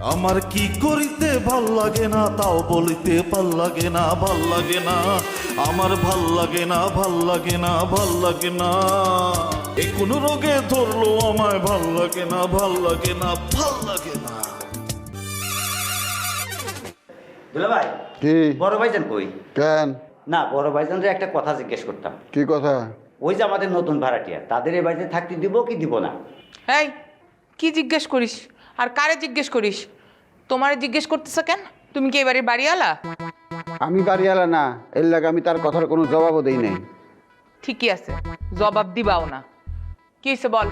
আমার কি করিতে ভালো লাগে না তাও বলিতে ভালো লাগে না ভালো লাগে না। আমার ভালো লাগে না ভালো লাগে না ভালো লাগে না। এ কোন রোগে ধরলো আমায় ভালো লাগে না ভালো লাগে না ভালো লাগে না। দুলা ভাই কি? বড় ভাইজান কই? কেন? না বড় ভাইজানরে একটা কথা জিজ্ঞেস করতাম। কি কথা? ওই যে আমাদের নতুন ভাড়াটিয়া তাদের এই বাড়িতে থাকতে দিব কি দিব না? এই কি জিজ্ঞেস করিস? আর কারে জিজ্ঞেস করিস? তোমারে জিজ্ঞেস করতেছ কেন? তুমি কি এবারে বাড়িওয়ালা? আমি বাড়িওয়ালা না এর লাগে আমি তার কথার কোনো জবাবও দেই নাই। ঠিকই আছে জবাব দিবাও না। কি হয়েছে বল?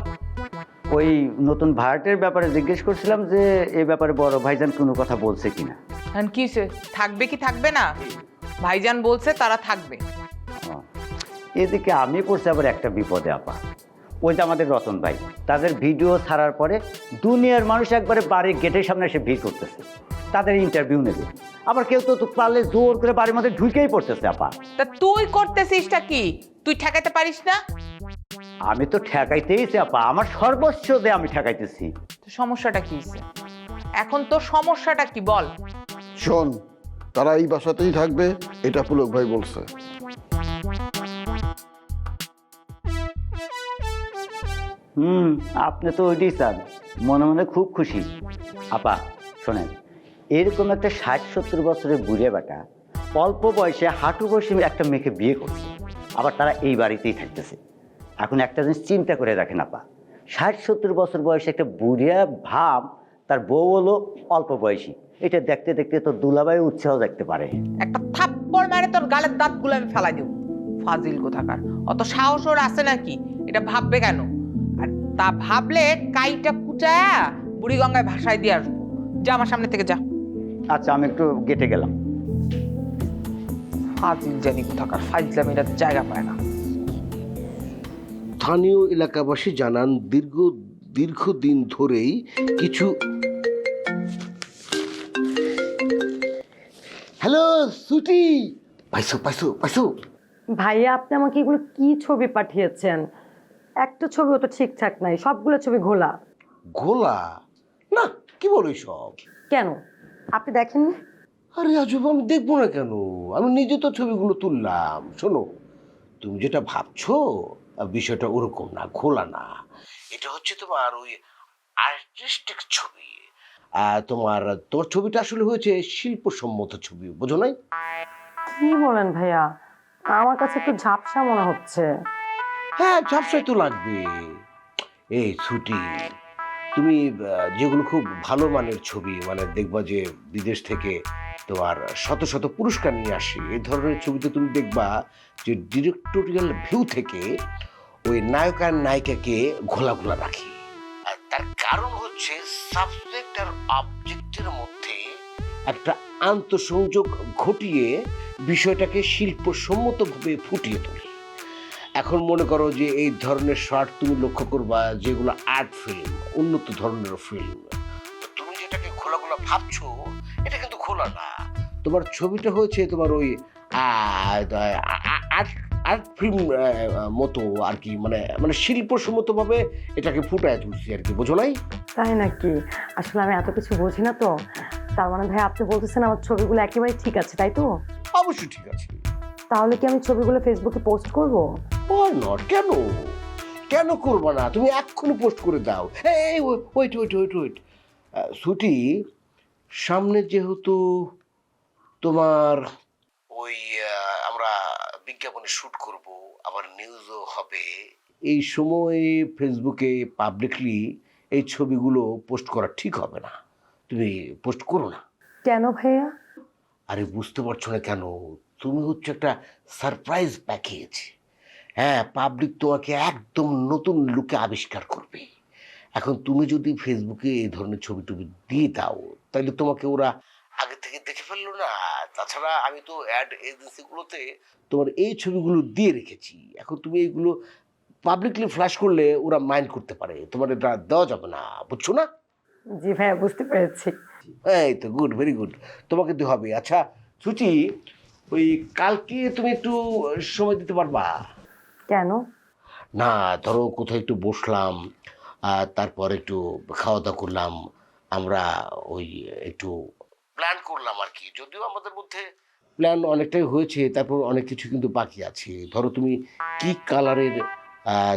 ওই নতুন ভাড়াটের ব্যাপারে জিজ্ঞেস করছিলাম যে এই ব্যাপারে বড় ভাইজান কোনো কথা বলছে কিনা। এখন কি হয়েছে থাকবে কি থাকবে না? ভাইজান বলছে তারা থাকবে। এদিকে আমি পড়ছি আবার একটা বিপদে আপা। ওই যে আমাদের রতন ভাই তাদের ভিডিও ছাড়ার পরে দুনিয়ার মানুষ একবারে বাড়ির গেটের সামনে এসে ভিড় করতেছে। তাদের ইন্টারভিউ নেবে। আবার কেউ তো পারলে জোর করে বাড়ির মধ্যে ঢুকেই পড়তেছে আপা। তা তুই করতেছিসটা কি? তুই ঠেকাতে পারিস না? আমি তো ঠেকাইতেইছি আপা। আমার সর্বস্ব দিয়ে আমি ঠেকাইতেছি। তো সমস্যাটা কি এখন তো সমস্যাটা কি বল? শোন তারা এই বাসাতেই থাকবে এটা পুলক ভাই বলছে। হুম, আপনি তো ওইটাই চান মনে মনে খুব খুশি। আপা, শোনেন, এরকম একটা ষাট সত্তর বছরের বুড়ে বেটা অল্প বয়সে হাঁটু বয়সে একটা মেয়েকে বিয়ে করছে। আবার তারা এই বাড়িতেই থাকতেছে। এখন একটা জিনিস চিন্তা করে রাখেন আপা, ষাট সত্তর বছর বয়সে একটা বুড়িয়া ভাব তার বউ হলো অল্প বয়সী। এটা দেখতে দেখতে তো দুলাবাই উৎসাহ দেখতে পারে। একটা থাপ্পড় মেরে তোর গালের দাঁতগুলো আমি ফেলাই দেব। ফাজিল কোথাকার? অত সাহস ওর আছে নাকি? এটা ভাববে কেন? তা ভাবলে কাইটা কুচায়া বুড়িগঙ্গায় ভাসায় দিয়ে আসব। যা আমার সামনে থেকে যা। আচ্ছা আমি একটু গেটে গেলাম। ফাজিল জানি কোথাকার ফাইজলামিরা জায়গা পায় না। স্থানীয় এলাকাবাসী জানান দীর্ঘ দীর্ঘদিন ধরেই কিছু হ্যালো সুটি! পাইছো পাইছো পাইছো। ভাইয়া আপনি আমাকে এগুলো কি ছবি পাঠিয়েছেন? একটা ছবিও তো ঠিকঠাক নাই সবগুলো ছবি ঘোলা। ঘোলা? না কি বলো সব কেন? আপনি দেখেননি? আরে আজব আমি দেখব না কেন? আমি নিজে তো ছবিগুলো তুললাম। শোনো তুমি যেটা ভাবছ বিষয়টা ওরকম না ঘোলা না। এটা হচ্ছে তোমার ওই আর্টিস্টিক ছবি। আর তোমার তোর ছবিটা আসলে হয়েছে শিল্পসম্মত ছবি বোঝো নাই? কি বলেন ভাইয়া? আমার কাছে একটু ঝাপসা মনে হচ্ছে। হ্যাঁ ঝাপসাই তো লাগবে। এই ছুটি, তুমি যেগুলো খুব ভালো মানের ছবি মানে দেখবা যে বিদেশ থেকে তোমার শত শত পুরস্কার নিয়ে আসে এই ধরনের ছবিতে তুমি দেখবা যে ডিরেক্টোরিয়াল ভিউ থেকে ওই নায়ক আর নায়িকাকে ঘোলা ঘোলা রাখে। আর তার কারণ হচ্ছে সাবজেক্ট আর অবজেক্টের মধ্যে একটা আন্তঃসংযোগ ঘটিয়ে বিষয়টাকে শিল্পসম্মতভাবে ফুটিয়ে তোলে। এখন মনে করো যে এই ধরনের শর্ট তুমি লক্ষ্য করবা যেগুলো আর্ট ফিল্ম উন্নত ধরনের ফিল্ম। তুমি যেটাকে খোলা খোলা ভাবছ এটা কিন্তু খোলা না। তোমার ছবিটা হয়েছে তোমার ওই আর্ট আর্ট ফিল্ম মতো আর কি মানে মানে শিল্পসম্মতভাবে এটাকে ফুটায় তুলছি আর কি বোঝো নাই? তাই নাকি? আসলে আমি এত কিছু বুঝি না তো। তার মানে ভাই আপনি বলতেছেন আমার ছবিগুলো একেবারে ঠিক আছে তাই তো? অবশ্যই ঠিক আছে। তাহলে কি আমি ছবিগুলো ফেসবুকে পোস্ট করব? Why নট কেন? কেন করব না? তুমি এক্ষুনি পোস্ট করে দাও। এই ওয়েট ওয়েট ওয়েট ওয়েট সুটি সামনে যেহেতু তোমার ওই আমরা বিজ্ঞাপনে শ্যুট করব আবার নিউজও হবে এই সময়ে ফেসবুকে পাবলিকলি এই ছবিগুলো পোস্ট করা ঠিক হবে না। তুমি পোস্ট করো না। কেন ভাইয়া? আরে বুঝতে পারছ না কেন? তুমি হচ্ছে একটা সারপ্রাইজ প্যাকেজ হ্যাঁ পাবলিক তোমাকে একদম নতুন লুকে আবিষ্কার করবে। এখন তুমি যদি ফেসবুকে এই ধরনের ছবি টবি দিয়ে দাও তাহলে তোমাকে ওরা আগে থেকে দেখে ফেলল না। তাছাড়া আমি তো অ্যাড এজেন্সিগুলোতে তোমার এই ছবিগুলো দিয়ে রেখেছি। এখন তুমি এইগুলো পাবলিকলি ফ্ল্যাশ করলে ওরা মাইন্ড করতে পারে। তোমার এটা দেওয়া যাবে না বুঝছ না? জি ভাইয়া বুঝতে পেরেছি। এই তো গুড ভেরি গুড তোমাকে তো হবে। আচ্ছা সুচি ওই কালকে তুমি একটু সময় দিতে পারবা? কেন? না ধরো কোথাও একটু বসলাম আর তারপর একটু খাওয়া দাওয়া করলাম আমরা ওই একটু প্ল্যান করলাম আর কি। যদিও আমাদের মধ্যে প্ল্যান অনেকটাই হয়েছে তারপর অনেক কিছু কিন্তু বাকি আছে। ধরো তুমি কি কালারের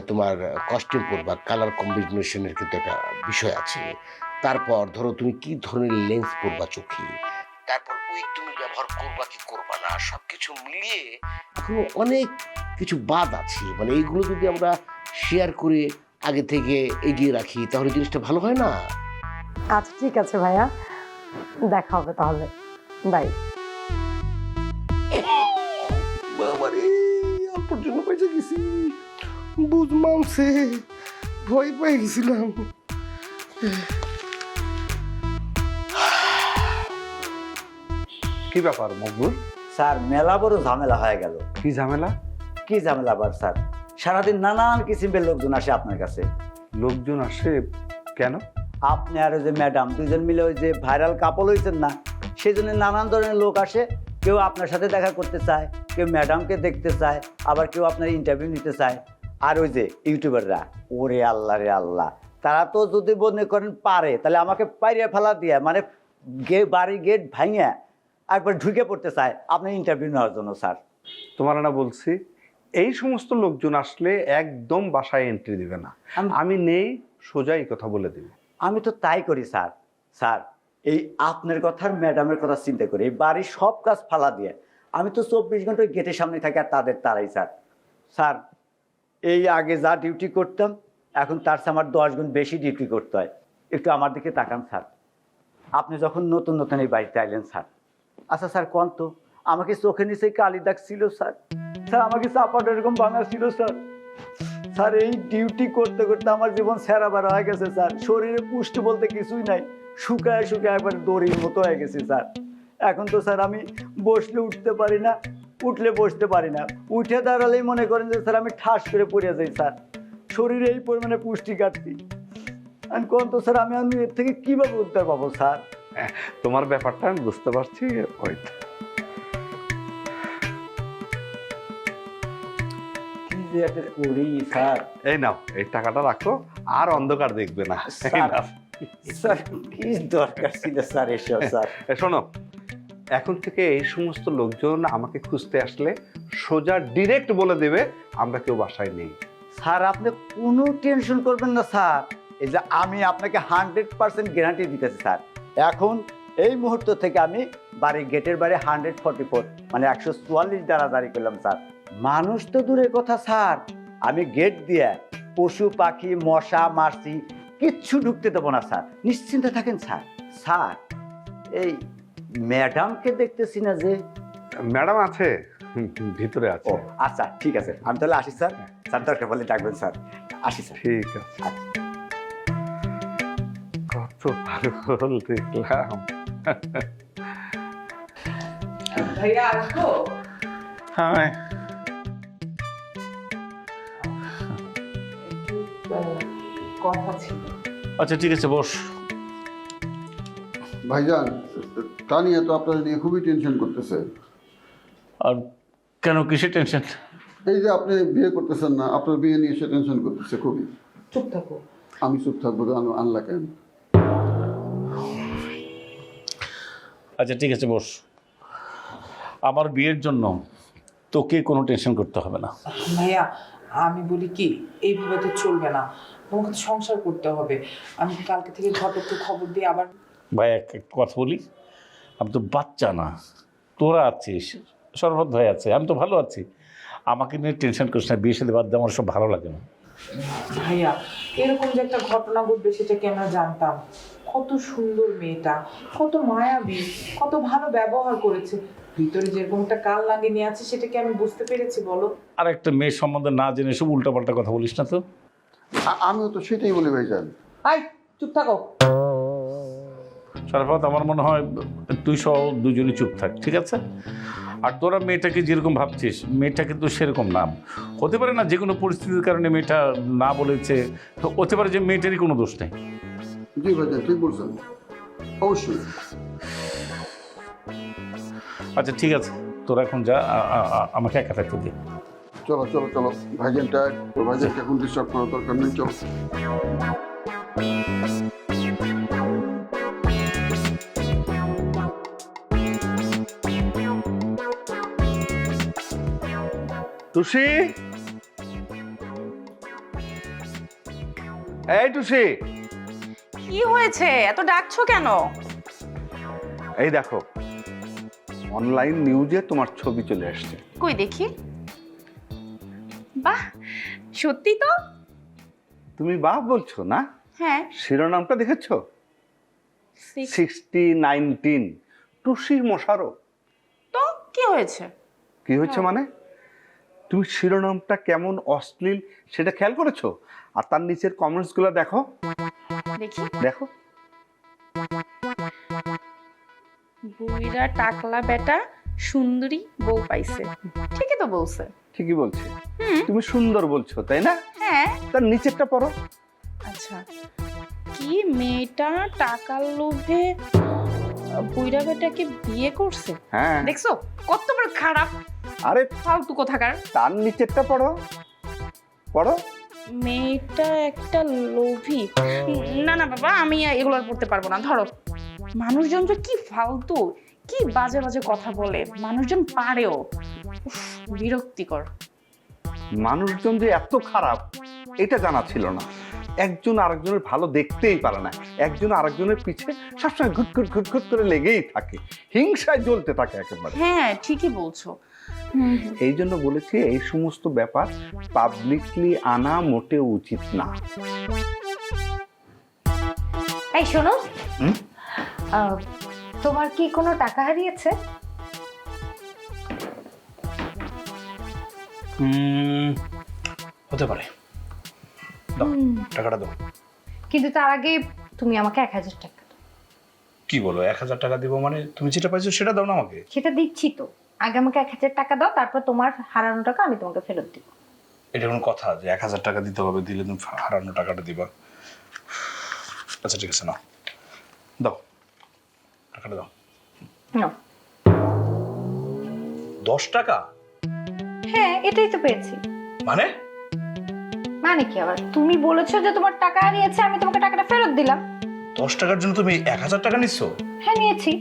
তোমার কস্টিউম পরবা? কালার কম্বিনেশনের কিন্তু একটা বিষয় আছে। তারপর ধরো তুমি কি ধরনের লেন্স পরবা চোখে? তুমি ব্যবহার করবা কি করবা না সব কিছু মিলিয়ে এখনও অনেক কিছু বাদ আছে। মানে এইগুলো যদি আমরা শেয়ার করে আগে থেকে এগিয়ে রাখি তাহলে জিনিসটা ভালো হয় না? আচ্ছা ঠিক আছে ভাইয়া। দেখা হবে তাহলে। বাই বাবারে অল্পর জন্য পয়সা গেছি বুঝ মামছে ভয় পেয়ে গেছিলাম। কি ব্যাপার মকবুল? স্যার মেলা বড় ঝামেলা হয়ে গেল। কি ঝামেলা? কি ঝামেলা আবার স্যার? সারাদিন নানান কিসিমের লোকজন আসে আপনার কাছে। লোকজন আসে কেন? আপনি আর ওই যে ম্যাডাম দুজন মিলে ওই যে ভাইরাল কাপল হয়েছেন না সেই জন্য নানান ধরনের লোক আসে। কেউ আপনার সাথে দেখা করতে চায় কেউ ম্যাডামকে দেখতে চায় আবার কেউ আপনার ইন্টারভিউ নিতে চায়। আর ওই যে ইউটিউবাররা ওরে আল্লাহ রে আল্লাহ তারা তো যদি মনে করেন পারে তাহলে আমাকে পাইরে ফেলা দিয়ে মানে গে বাড়ি গেট ভাঙিয়ে একবার ঢুকে পড়তে চায় আপনার ইন্টারভিউ নেওয়ার জন্য স্যার। তোমার না বলছি এই সমস্ত লোকজন আসলে একদম বাসায় এন্ট্রি দিবে না। আম- নেই সোজা এই কথা বলে দিবে। আমি তো তাই করি স্যার। স্যার এই আপনার কথা আর ম্যাডামের কথা চিন্তা করি এই বাড়ির সব কাজ ফালা দিয়ে। আমি তো চব্বিশ ঘণ্টা ওই গেটের সামনে থাকি আর তাদের তারাই স্যার। স্যার এই আগে যা ডিউটি করতাম এখন তার চেয়ে আমার দশ গুণ বেশি ডিউটি করতে হয়। একটু আমার দিকে তাকান স্যার। আপনি যখন নতুন নতুন এই বাড়িতে আইলেন স্যার আচ্ছা স্যার, কোন তো? আমাকে চোখে নিচে কালি দাগ ছিল, স্যার। স্যার, আমাকে চাপাটা এরকম ভাঙা ছিল, স্যার। স্যার, এই ডিউটি করতে করতে আমার জীবন সেরা বেড়া হয়ে গেছে, স্যার। শরীরে পুষ্টি বলতে কিছুই নাই। শুকায় শুকায় একবার দড়ির মতো হয়ে গেছে, স্যার। এখন তো, স্যার, আমি বসলে উঠতে পারি না, উঠলে বসতে পারি না। উঠে দাঁড়ালেই মনে করেন যে, স্যার, আমি ঠাস করে পড়ে যাই, স্যার। শরীরে এই পরিমাণে পুষ্টি আমি কোন তো, স্যার, আমি আমি এর থেকে কীভাবে উদ্ধার পাবো, স্যার? তোমার ব্যাপারটা আমি বুঝতে পারছি স্যার? এই নাও এই টাকাটা রাখো আর অন্ধকার দেখবে না। স্যার কি দরকার ছিল স্যার এসব স্যার? শোনো এখন থেকে এই সমস্ত লোকজন আমাকে খুঁজতে আসলে সোজা ডিরেক্ট বলে দেবে আমরা কেউ বাসায় নেই। স্যার আপনি কোনো টেনশন করবেন না স্যার। এই যে আমি আপনাকে হান্ড্রেড পার্সেন্ট গ্যারান্টি দিতেছি স্যার। এখন এই মুহূর্ত থেকে আমি বাড়ির গেটের বাইরে হান্ড্রেড ফর্টি ফোর মানে একশো চুয়াল্লিশ দ্বারা জারি করলাম স্যার। মানুষ তো দূরের কথা স্যার। আমি গেট দিয়ে পশু পাখি মশা মাছি কিচ্ছু ঢুকতে দেবো না স্যার। নিশ্চিন্তে থাকেন স্যার। স্যার এই ম্যাডামকে দেখতেছি না যে। ম্যাডাম আছে ভিতরে ও আছে আচ্ছা ঠিক আছে। আমি তাহলে আসি স্যার। স্যার দরকার বলে ডাকবেন স্যার। আসি স্যার। ঠিক আছে। আচ্ছা। কত ভালো দেখলাম। ভাইয়া আসব হ্যাঁ। কথা ছিল। আচ্ছা ঠিক আছে বস। ভাইজান তানিয়া তো আপনাদের নিয়ে খুবই টেনশন করতেছে। আর কেন কিসের টেনশন এই যে আপনি বিয়ে করতেছেন না আপনার বিয়ে নিয়ে সে টেনশন করতেছে খুবই। চুপ থাকো। আমি চুপ থাকব আনলা কেন আচ্ছা ঠিক আছে বস। আমার বিয়ের জন্য তোকে কোনো টেনশন করতে হবে না। ভাইয়া আমি বলি কি এইভাবে তো চলবে না। তোমাকে তো সংসার করতে হবে। আমি কালকে থেকে ঘটককে খবর দিয়ে আবার ভাই এক একটা কথা বলি আমি তো বাচ্চা না। তোরা আছিস সরবত ভাই আছে আমি তো ভালো আছি। আমাকে নিয়ে টেনশন করিস না বিয়ে সাথে বাদ দিয়ে আমার সব ভালো লাগে না। ভাইয়া এরকম যে একটা ঘটনা ঘটবে সেটা কি আমরা জানতাম? কত সুন্দর মেয়েটা কত মায়াবী কত ভালো ব্যবহার করেছে। ভিতরে যেরকম একটা কাল লাগিয়ে নিয়ে আছে সেটা কি আমি বুঝতে পেরেছি বলো? আর একটা মেয়ের সম্বন্ধে না জেনে সব উল্টাপাল্টা কথা বলিস না তো। আমিও তো সেটাই বলি ভাইজান। আই চুপ থাকো। সরফত আমার মনে হয় তুই সহ দুজনই চুপ থাক ঠিক আছে? আর তোরা মেয়েটাকে যেরকম ভাবছিস মেয়েটা কিন্তু সেরকম নাম। হতে পারে না যে কোনো পরিস্থিতির কারণে মেয়েটা না বলেছে হতে পারে যে মেয়েটারই কোনো দোষ নেই। জি ভাইজান ঠিক বলছেন অবশ্যই। আচ্ছা ঠিক আছে। তোরা এখন যা আমাকে একা থাকতে দে। চলো চলো চলো। ভাইজানটা তোর ভাইজানকে এখন ডিস্টার্ব করার দরকার নেই চলো। টুসি এই টুসি কি হয়েছে? এত ডাকছো কেন? এই দেখো অনলাইন নিউজে তোমার ছবি চলে আসছে। কই দেখি? বাহ সত্যি তো? তুমি বাহ বলছো না? হ্যাঁ। শিরোনামটা দেখেছ? সিক্সটি নাইনটিন টুসি মশারো তো কি হয়েছে? কি হয়েছে মানে? তুমি শিরোনামটা কেমন অশ্লীল সেটা খেয়াল করেছ? আর তার নিচের কমেন্টসগুলো দেখো। দেখি। দেখো। বুইরা টাকলা বেটা সুন্দরী বউ পাইছে। ঠিকই তো বলছে। ঠিকই বলছে। তুমি সুন্দর বলছো তাই না? হ্যাঁ। তার নিচেরটা পড়ো। আচ্ছা। কি মেয়েটা টাকার লোভে বুইরা বেটাকে বিয়ে করছে? হ্যাঁ। দেখছ? কত বড় খারাপ। আরে ফালতু কোথাকার। তার নিচেরটা পড়ো। পড়ো। মেয়েটা একটা লোভী। না না বাবা আমি এগুলো আর পড়তে পারব না। ধরো মানুষজন যে কি ফালতু কি বাজে বাজে কথা বলে। মানুষজন পারেও উফ, বিরক্তিকর। মানুষজন যে এত খারাপ এটা জানা ছিল না। একজন আরেকজনের ভালো দেখতেই পারে না। একজন আরেকজনের পিছে সবসময় ঘুট ঘুট ঘুট ঘুট করে লেগেই থাকে। হিংসায় জ্বলতে থাকে একেবারে। হ্যাঁ ঠিকই বলছো। এই জন্য বলেছি এই সমস্ত ব্যাপার পাবলিকলি আনা মোটেও উচিত না। এই শোনো। তোমার কি কোনো টাকা হারিয়েছে? হতে পারে। দাও টাকাটা দাও। কিন্তু তার আগে তুমি আমাকে এক হাজার টাকা দাও। কি বলো এক হাজার টাকা দিব মানে তুমি যেটা পাইছো সেটা দাও না আমাকে? সেটা দিচ্ছি তো। আগে আমাকে এক হাজার টাকা দাও তারপর তোমার হারানো টাকা আমি তোমাকে ফেরত দিব। এটা কোনো কথা যে এক হাজার টাকা দিতে হবে দিলে তুমি হারানো টাকাটা দিবা। আচ্ছা ঠিক আছে নাও। দাও। টাকাটা দাও। নাও। দশ টাকা? হ্যাঁ এটাই তো পেয়েছি। মানে? মানে কি আবার? তুমি বলেছ যে তোমার টাকা নিয়েছে আমি তোমাকে টাকাটা ফেরত দিলাম। দশ টাকার জন্য তুমি এক হাজার টাকা নিচ্ছ? হ্যাঁ নিয়েছি।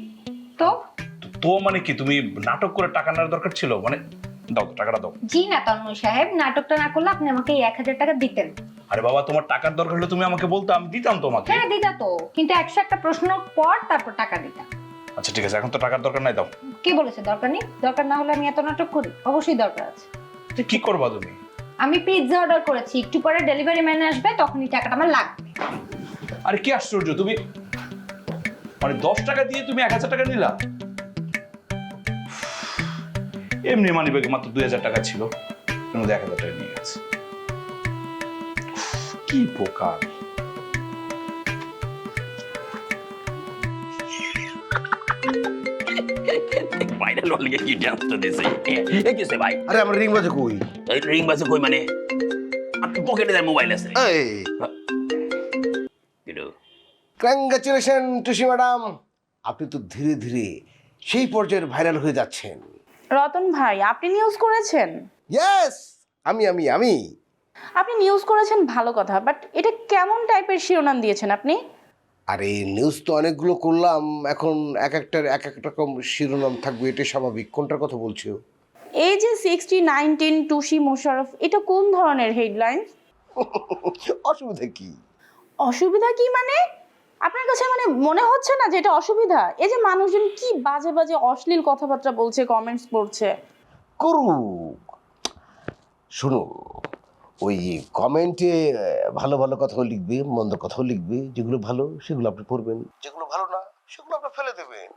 তো? তো- মানে কি তুমি নাটক করে টাকা নেওয়ার দরকার ছিল? মানে দাও টাকাটা দাও। জি না তন্ময় সাহেব নাটকটা না করলে আপনি আমাকে এক হাজার টাকা দিতেন। আরে বাবা তোমার টাকার দরকার হলে তুমি আমাকে বলতো আমি দিতাম তোমাকে। হ্যাঁ দিতা তো। কিন্তু একশো একটা প্রশ্ন পর তারপর টাকা দিতাম। আচ্ছা ঠিক আছে এখন তো টাকার দরকার নাই দাও। কে বলেছে দরকার নেই? দরকার না হলে আমি এত নাটক করি অবশ্যই দরকার আছে। তো কি করবা তুমি? আমি পিৎজা অর্ডার করেছি একটু পরে ডেলিভারি ম্যান আসবে তখনই টাকাটা আমার লাগবে। আরে কি আশ্চর্য তুমি মানে দশ টাকা দিয়ে তুমি এক হাজার টাকা নিলা? এমনি মানি ব্যাগে মাত্র দুই হাজার টাকা ছিল। এর মধ্যে এক হাজার টাকা নিয়ে গেছে। কি ভাইরাল হল কি ডান্সটা দিছে? এ কিসে ভাই? আরে আমার রিং বাজে কই? এই রিং বাজে কই মানে? আপনার পকেটে মোবাইল আছে? এই। কিন্তু কংগ্রাচুলেশন টুসি ম্যাডাম আপনি তো ধীরে ধীরে সেই পর্যায়ের ভাইরাল হয়ে যাচ্ছেন। রতন ভাই আপনি নিউজ করেছেন? ইয়েস আমি আমি আমি। আপনি নিউজ করেছেন ভালো কথা বাট এটা কেমন টাইপের শিরোনাম দিয়েছেন আপনি? আরে নিউজ তো অনেকগুলো করলাম এখন এক একটার এক এক রকম শিরোনাম থাকবে এটা স্বাভাবিক। কোনটার কথা বলছো? এই যে সিক্সটি নাইনটিন টুসি মোশারফ এটা কোন ধরনের হেডলাইন অসুবিধা কি? অসুবিধা কি মানে? আপনার কাছে মানে মনে হচ্ছে না যে এটা অসুবিধা? এই যে মানুষজন কি বাজে বাজে অশ্লীল কথাবার্তা বলছে কমেন্টস করছে? করুক। শুনুন ওই কমেন্টে ভালো ভালো কথাও লিখবে, মন্দ কথাও লিখবে, যেগুলো ভালো, সেগুলো আপনি পড়বেন। যেগুলো ভালো না, সেগুলো আপনি ফেলে দেবেন।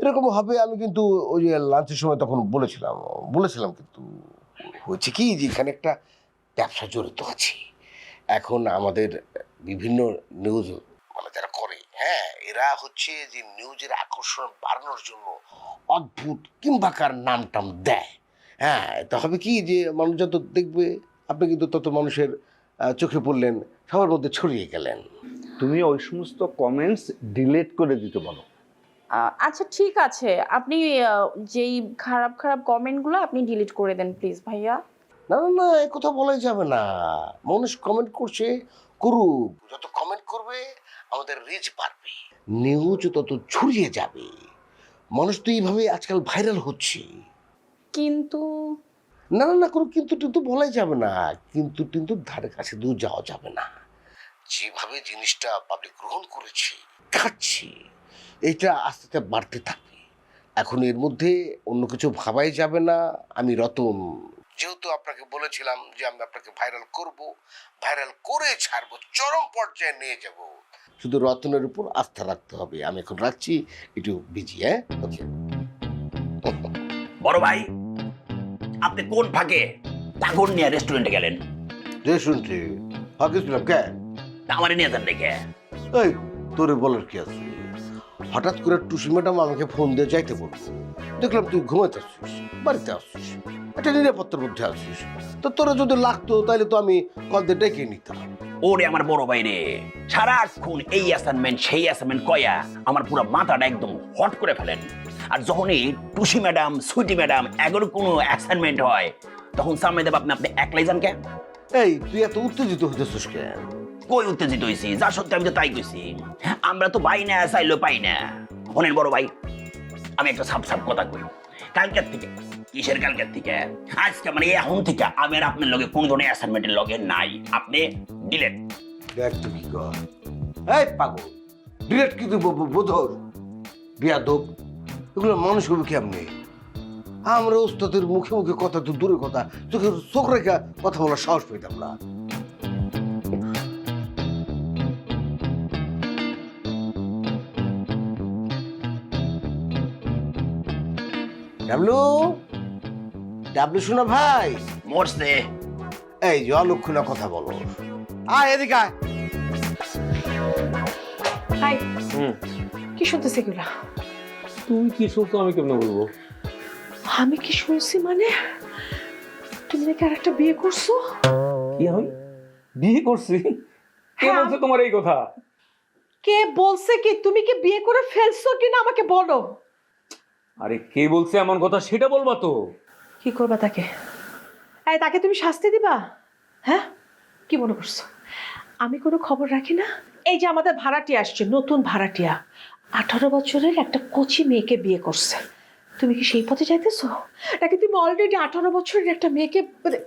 এরকম হবে, আমি কিন্তু ওই যে লাঞ্চের সময় তখন বলেছিলাম বলেছিলাম কিন্তু। হচ্ছে কি যে এখানে একটা ব্যবসা জড়িত আছে। এখন আমাদের বিভিন্ন নিউজ মানে যারা করে হ্যাঁ এরা হচ্ছে যে নিউজের আকর্ষণ বাড়ানোর জন্য অদ্ভুত কিংবাকার নাম টাম দেয়। হ্যাঁ তো হবে কি যে মানুষ যত দেখবে আপনি কিন্তু তত মানুষের চোখে পড়লেন সবার মধ্যে ছড়িয়ে গেলেন। তুমি ওই সমস্ত কমেন্টস ডিলিট করে দিতে বলো। আচ্ছা ঠিক আছে। আপনি যেই খারাপ খারাপ কমেন্টগুলো আপনি ডিলিট করে দেন প্লিজ ভাইয়া। না না না এ কথা বলাই যাবে না। মানুষ কমেন্ট করছে করুক। যত কমেন্ট করবে আমাদের রিচ বাড়বে। নিউজ তত ছড়িয়ে যাবে। মানুষ তো এইভাবে আজকাল ভাইরাল হচ্ছে। কিন্তু না না না কোনো কিন্তু কিন্তু বলাই যাবে না। কিন্তু কিন্তু ধারে কাছে দূর যাওয়া যাবে না। যেভাবে জিনিসটা পাবলিক গ্রহণ করেছে খাচ্ছে এটা আস্তে আস্তে বাড়তে থাকবে। এখন এর মধ্যে অন্য কিছু ভাবাই যাবে না। আমি রতন যেহেতু আপনাকে বলেছিলাম যে আমি আপনাকে ভাইরাল করব ভাইরাল করে ছাড়বো চরম পর্যায়ে নিয়ে যাব। শুধু রতনের উপর আস্থা রাখতে হবে। আমি এখন রাখছি একটু বিজি হ্যাঁ? ওকে। বড় ভাই আপনি কোন ফাঁকে তাগর নিয়ে রেস্টুরেন্টে গেলেন? যে শুনছি হাকিছিলাম কে? আমারে নিয়ে যান দেখে। এই তোরে বলার কি আছে? হঠাৎ করে টুসি ম্যাডাম আমাকে ফোন দিয়ে যাইতে বলব দেখলাম তুই ঘুমাইতে আসছিস বাড়িতে আসছিস একটা নিরাপত্তার মধ্যে আসছিস। তো তোরা যদি লাগতো তাহলে তো আমি কল দিয়ে ডেকে নিতাম। ওরে আমার বড় ভাই রে সারাক্ষণ এই অ্যাসাইনমেন্ট সেই অ্যাসাইনমেন্ট কয়া আমার পুরো মাথাটা একদম হট করে ফেলেন। আর যখনই টুসি ম্যাডাম সুইটি ম্যাডাম এগারো কোনো অ্যাসাইনমেন্ট হয় তখন সামনে দেব আপনি আপনি একলাই যান কেন এই তুই এত উত্তেজিত হইতেছিস কেন? কই উত্তেজিত হয়েছি যা সত্যি, আমি তো তাই কইছি। আমরা তো পাই না, চাইলেও পাই না। শোনেন বড় ভাই, আমি একটা সাপ সাপ কথা কই। কালকের থেকে, কিসের কালকের থেকে? আজকে মানে এখন থেকে আমি আর আপনার লগে কোন ধরনের অ্যাসাইনমেন্টের লগে নাই। আপনি ডিলেট দেখ কি কর। এই পাগল ডিরেক্ট কিন্তু বোধর বিয়াদব, এগুলো মানুষ হবে কেমনে? আমরা ওস্তাদের মুখে মুখে কথা তো দূরের কথা, চোখের চোখ রেখা কথা বলার সাহস পেতাম না। ডাবলু ডাবলু শোনা ভাই। মরছে। এই যে অলক্ষণা কথা বলো। আয় এদিকে আয়। হাই কি শুনতেছি এগুলা? তুমি কি শুনছো আমি কেমনে বলব? আমি কি শুনছি মানে? তুমি নাকি আর একটা বিয়ে করছ? কি আমি? বিয়ে করছি? কে হ্যাঁ। বলছে তোমার এই কথা? কে বলছে কি? তুমি কি বিয়ে করে ফেলছো কিনা আমাকে বলো। আরে কে বলছে এমন কথা? সেটা বলবা তো। কি করবা তাকে? এই তাকে তুমি শাস্তি দিবা? হ্যাঁ? কি মনে করছ? আমি কোনো খবর রাখি না? এই যে আমাদের ভাড়াটিয়া আসছে নতুন ভাড়াটিয়া। আঠারো বছরের একটা কচি মেয়েকে বিয়ে করছে। তুমি কি সেই পথে যাইতেছো? নাকি তুমি অলরেডি আঠারো বছরের একটা মেয়েকে মানে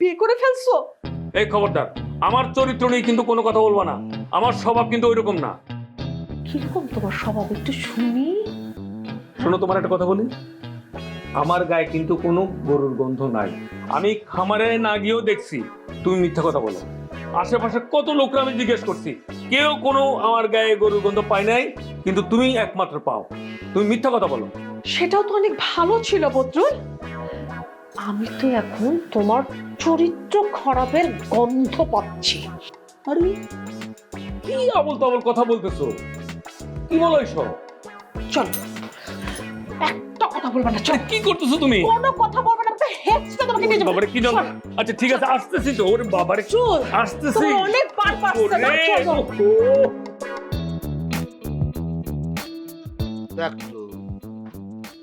বিয়ে করে ফেলছো? এই খবরদার আমার চরিত্র নিয়ে কিন্তু কোনো কথা বলবা না। আমার স্বভাব কিন্তু ওইরকম না। কীরকম তোমার স্বভাব? একটু শুনি। শোনো তোমার একটা কথা বলি। আমার গায়ে কিন্তু কোনো গরুর গন্ধ নাই। আমি খামারে না গিয়েও দেখছি তুমি মিথ্যা কথা বলো। আশেপাশে কত লোকরা আমি জিজ্ঞেস করছি কেউ কোনো আমার গায়ে গরুর গন্ধ পায় নাই কিন্তু তুমি একমাত্র পাও। তুমি মিথ্যা কথা বলো। সেটাও তো অনেক ভালো ছিল বদ্রুল। আমি তো এখন তোমার চরিত্র খারাপের গন্ধ পাচ্ছি। আরে কি আবল তাবল কথা বলতেছো? কি বলো এইসব চল। একটা কথা বলবে না চল কি করতেছো তুমি? কোনো কথা বলবে না তো হেডসটা তোমাকে নিয়ে যাব। বাবারে কি জানো আচ্ছা ঠিক আছে আসতেছি তো। ওরে বাবারে চল আসতেছি। তোমার অনেক পারছে না চলো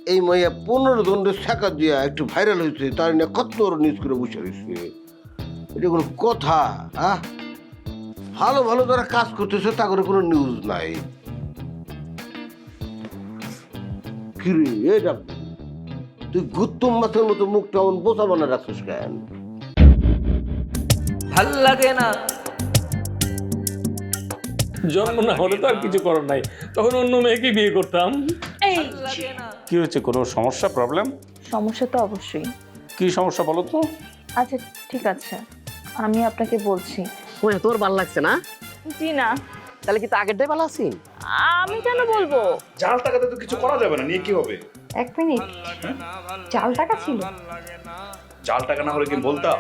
এই মাইয়া পনেরো দণ্ডে শেখা দিয়া একটু ভাইরাল হয়েছে তার নিয়ে কত নিউজ করে বসে রয়েছে এটা কোনো কথা হ্যাঁ ভালো ভালো যারা কাজ করতেছে তা করে কোনো নিউজ নাই। কিরে এটা তুই গুত্তম মাছের মতো মুখটা এমন বোঝা বানা রাখছিস কেন? ভালো লাগে না। জন্ম না হলে তো আর কিছু করার নাই। তখন অন্য মেয়েকে বিয়ে করতাম। এই। কি হচ্ছে কোনো সমস্যা প্রবলেম সমস্যা তো অবশ্যই। কি সমস্যা বলো তো? আচ্ছা ঠিক আছে। আমি আপনাকে বলছি। ও তোর ভালো লাগছে না? জি না। তাহলে কি তো আগেরটাই ভালো আছি আমি কেন বলব? জাল টাকাতে তো কিছু করা যাবে না নিয়ে কি হবে? এক মিনিট। চাল টাকা ছিল। জাল টাকা না হলে কি বলতাম